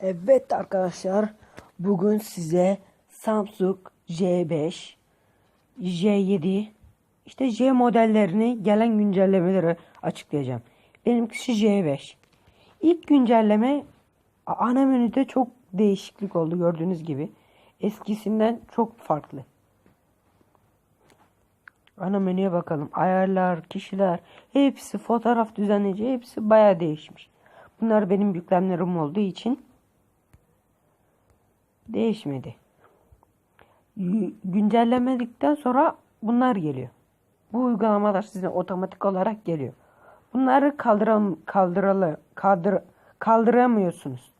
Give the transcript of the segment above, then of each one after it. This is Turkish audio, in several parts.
Evet arkadaşlar bugün size Samsung J5, J7 işte J modellerini gelen güncellemeleri açıklayacağım. Benimkisi J5. İlk güncelleme ana menüde çok değişiklik oldu gördüğünüz gibi. Eskisinden çok farklı. Ana menüye bakalım. Ayarlar, kişiler, hepsi fotoğraf düzenleyici, hepsi bayağı değişmiş. Bunlar benim yüklemlerim olduğu için değişmedi. Güncellemedikten sonra bunlar geliyor. Bu uygulamalar size otomatik olarak geliyor. Bunları kaldıram kaldıralı kaldır kaldıramıyorsunuz.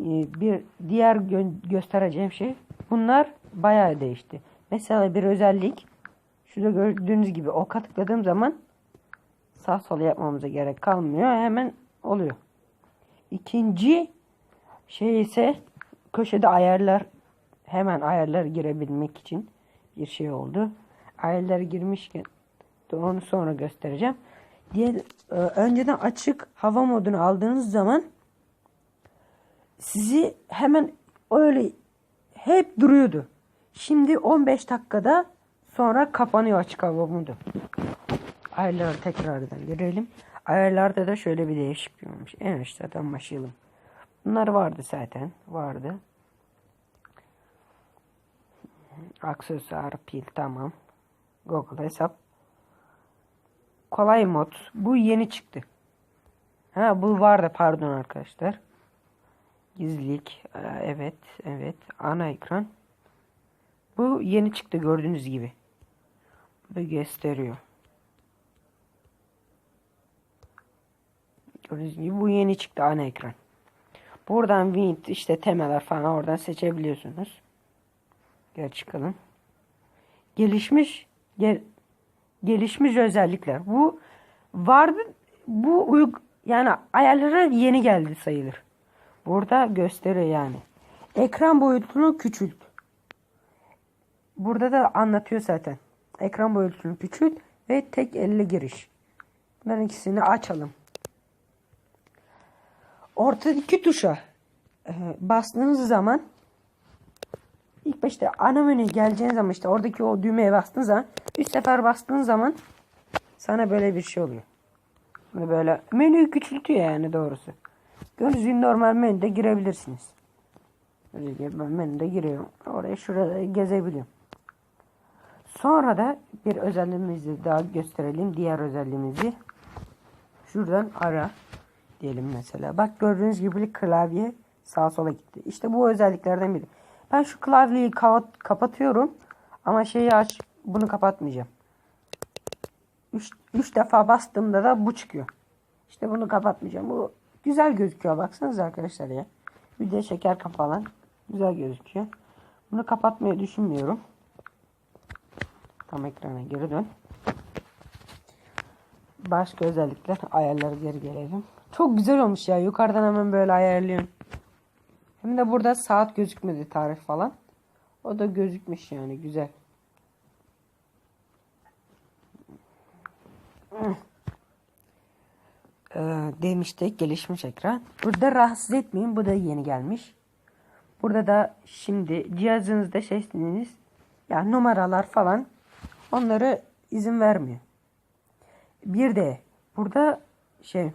Ee, Bir diğer gö- göstereceğim şey bunlar bayağı değişti. Mesela bir özellik şurada gördüğünüz gibi oka tıkladığım zaman sağ sol yapmamıza gerek kalmıyor. Hemen oluyor. İkinci şey ise köşede ayarlar hemen ayarlar girebilmek için bir şey oldu. Ayarları girmişken onu sonra göstereceğim. Diğer e, önceden açık hava modunu aldığınız zaman sizi hemen öyle hep duruyordu. Şimdi 15 dakikada sonra kapanıyor açık hava modu. Ayarları tekrardan görelim. Ayarlarda da şöyle bir değişiklik olmuş. En aşağıdan başlayalım. Bunlar vardı zaten. Vardı. Aksesuar, pil tamam. Google hesap. Kolay mod. Bu yeni çıktı. Ha bu vardı pardon arkadaşlar. Gizlilik. Aa, Evet. Evet. Ana ekran. Bu yeni çıktı gördüğünüz gibi. Da gösteriyor. Gördüğünüz gibi bu yeni çıktı ana ekran. Buradan Wind işte temeler falan oradan seçebiliyorsunuz. Gel çıkalım. Gelişmiş gel, gelişmiş özellikler. Bu vardı bu uyg yani ayarlara yeni geldi sayılır. Burada gösteriyor yani. Ekran boyutunu küçült. Burada da anlatıyor zaten. Ekran boyutunu küçült ve tek elle giriş. Bunların ikisini açalım. Ortadaki tuşa e, bastığınız zaman ilk başta ana menüye geleceğiniz zaman işte oradaki o düğmeye bastığınız zaman üç sefer bastığın zaman sana böyle bir şey oluyor. Böyle menüyü küçültüyor yani doğrusu. Gördüğünüz normal menüde girebilirsiniz. Gördüğünüz ben menüde giriyorum. Oraya şurada gezebiliyorum. Sonra da bir özelliğimizi daha gösterelim. Diğer özelliğimizi. Şuradan ara diyelim mesela. Bak gördüğünüz gibi klavye sağa sola gitti. İşte bu özelliklerden biri. Ben şu klavyeyi kapat kapatıyorum. Ama şeyi aç bunu kapatmayacağım. 3 defa bastığımda da bu çıkıyor. İşte bunu kapatmayacağım. Bu güzel gözüküyor. Baksanıza arkadaşlar ya. Bir de şeker kafalan. Güzel gözüküyor. Bunu kapatmayı düşünmüyorum. Tam ekrana geri dön. Başka özellikler ayarları geri gelelim. Çok güzel olmuş ya. Yukarıdan hemen böyle ayarlıyorum. Hem de burada saat gözükmedi tarih falan. O da gözükmüş yani güzel. Demiştik gelişmiş ekran. Burada rahatsız etmeyin. Bu da yeni gelmiş. Burada da şimdi cihazınızda seçtiğiniz yani numaralar falan onları izin vermiyor. Bir de burada şey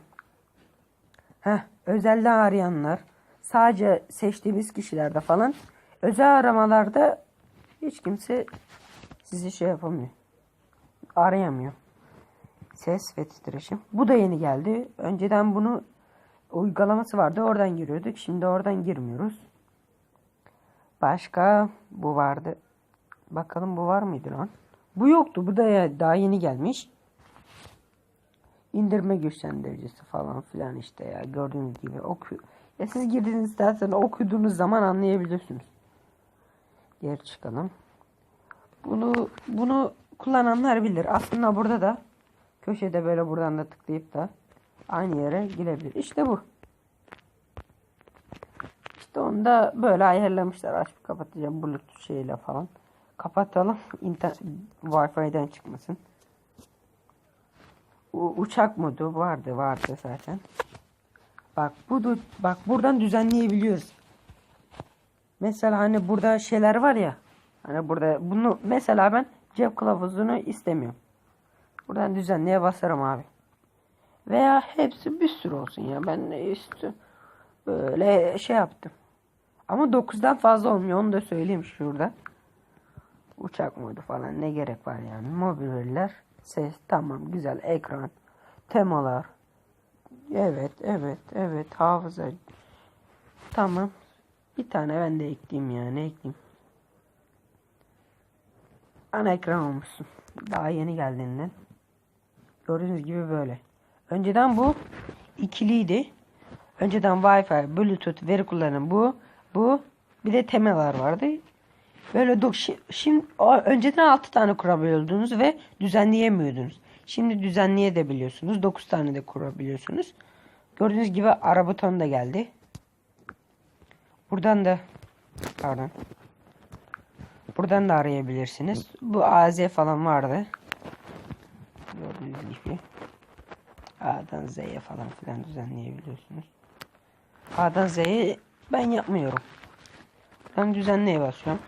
heh, özelden arayanlar sadece seçtiğimiz kişilerde falan özel aramalarda hiç kimse sizi şey yapamıyor. Arayamıyor. Ses ve titreşim. Bu da yeni geldi. Önceden bunu uygulaması vardı. Oradan giriyorduk. Şimdi oradan girmiyoruz. Başka bu vardı. Bakalım bu var mıydı lan? Bu yoktu. Bu da daha yeni gelmiş. İndirme güçlendiricisi falan filan işte ya. Gördüğünüz gibi oku. Ya siz girdiğiniz zaten okuduğunuz zaman anlayabiliyorsunuz. Geri çıkalım. Bunu bunu kullananlar bilir. Aslında burada da köşede böyle buradan da tıklayıp da aynı yere girebilir. İşte bu. İşte onu da böyle ayarlamışlar. Açıp kapatacağım bluetooth şeyle falan. Kapatalım. İnter Wi-Fi'den çıkmasın. U- uçak modu vardı vardı zaten. Bak bu bak buradan düzenleyebiliyoruz. Mesela hani burada şeyler var ya. Hani burada bunu mesela ben cep kılavuzunu istemiyorum. Buradan düzenleye basarım abi. Veya hepsi bir sürü olsun ya. Ben üstü böyle şey yaptım. Ama 9'dan fazla olmuyor. Onu da söyleyeyim şurada. Uçak modu falan ne gerek var yani. Mobil veriler. Ses tamam güzel. Ekran. Temalar. Evet evet evet. Hafıza. Tamam. Bir tane ben de ekleyeyim yani. Ekleyeyim. Ana ekran olmuşsun. Daha yeni geldiğinden. Gördüğünüz gibi böyle. Önceden bu ikiliydi. Önceden Wi-Fi, Bluetooth veri kullanan bu, bu bir de temalar vardı. Böyle do- şi- şimdi önceden 6 tane kurabiliyordunuz ve düzenleyemiyordunuz. Şimdi düzenleyebiliyorsunuz. 9 tane de kurabiliyorsunuz. Gördüğünüz gibi ara butonu da geldi. Buradan da pardon. Buradan da arayabilirsiniz. Bu AZ falan vardı. Gördüğünüz gibi. A'dan Z'ye falan filan düzenleyebiliyorsunuz. A'dan Z'ye ben yapmıyorum. Ben düzenleye basıyorum.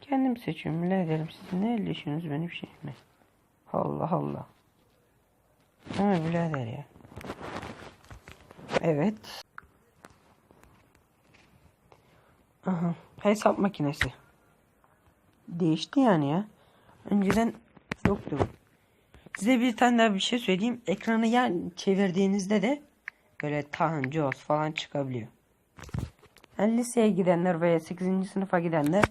Kendim seçiyorum. Ne ederim siz ne elleşiyorsunuz benim şeyime. Allah Allah. Ama birader ya. Evet. Aha, hesap makinesi. Değişti yani ya. Önceden yoktu bu. Size bir tane daha bir şey söyleyeyim. Ekranı yan çevirdiğinizde de böyle Tahan, Jaws falan çıkabiliyor. Yani liseye gidenler veya 8. sınıfa gidenler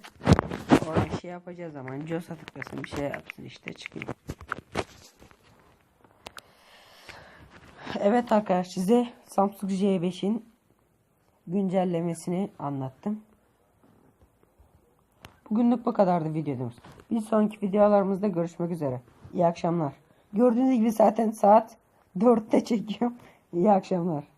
orada şey yapacağı zaman Jaws'a tıklasın bir şey yapsın işte çıkıyor. Evet arkadaşlar size Samsung J5'in güncellemesini anlattım. Bugünlük bu kadardı videomuz. Bir sonraki videolarımızda görüşmek üzere. İyi akşamlar. Gördüğünüz gibi zaten saat 4'te çekiyorum. İyi akşamlar.